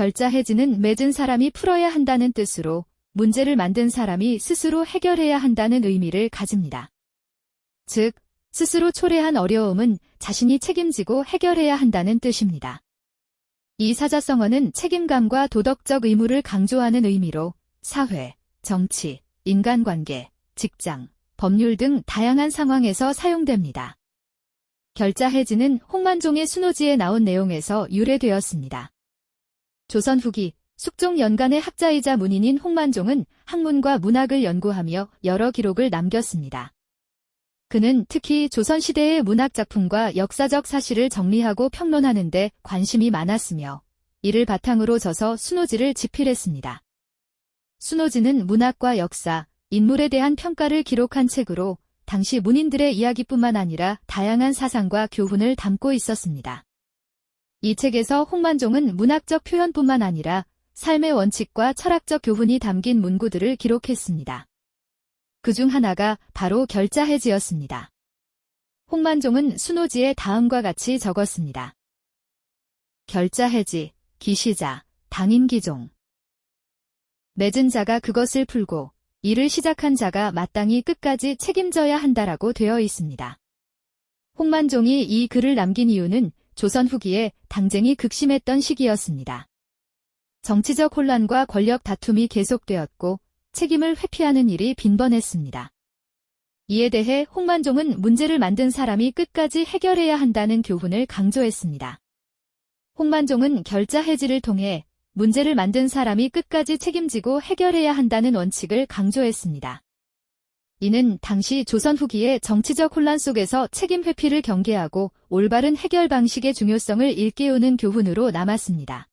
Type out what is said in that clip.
결자 해지는 맺은 사람이 풀어야 한다는 뜻으로 문제를 만든 사람이 스스로 해결해야 한다는 의미를 가집니다. 즉, 스스로 초래한 어려움은 자신이 책임지고 해결해야 한다는 뜻입니다. 이 사자성어는 책임감과 도덕적 의무를 강조하는 의미로 사회, 정치, 인간관계, 직장, 법률 등 다양한 상황에서 사용됩니다. 결자 해지는 홍만종의 순호지에 나온 내용에서 유래되었습니다. 조선 후기 숙종 연간의 학자이자 문인인 홍만종은 학문과 문학을 연구하며 여러 기록을 남겼습니다. 그는 특히 조선시대의 문학작품과 역사적 사실을 정리하고 평론하는 데 관심이 많았으며 이를 바탕으로 져서 순호지를 집필했습니다. 순호지는 문학과 역사, 인물에 대한 평가를 기록한 책으로 당시 문인들의 이야기뿐만 아니라 다양한 사상과 교훈을 담고 있었습니다. 이 책에서 홍만종은 문학적 표현뿐만 아니라 삶의 원칙과 철학적 교훈이 담긴 문구들을 기록했습니다. 그 중 하나가 바로 결자해지였습니다. 홍만종은 순호지에 다음과 같이 적었습니다. 결자해지, 기시자, 당인기종. 맺은 자가 그것을 풀고 일을 시작한 자가 마땅히 끝까지 책임져야 한다라고 되어 있습니다. 홍만종이 이 글을 남긴 이유는 조선 후기에 당쟁이 극심했던 시기였습니다. 정치적 혼란과 권력 다툼이 계속되었고 책임을 회피하는 일이 빈번했습니다. 이에 대해 홍만종은 문제를 만든 사람이 끝까지 해결해야 한다는 교훈을 강조했습니다. 홍만종은 결자 해지를 통해 문제를 만든 사람이 끝까지 책임지고 해결해야 한다는 원칙을 강조했습니다. 이는 당시 조선 후기의 정치적 혼란 속에서 책임 회피를 경계하고 올바른 해결 방식의 중요성을 일깨우는 교훈으로 남았습니다.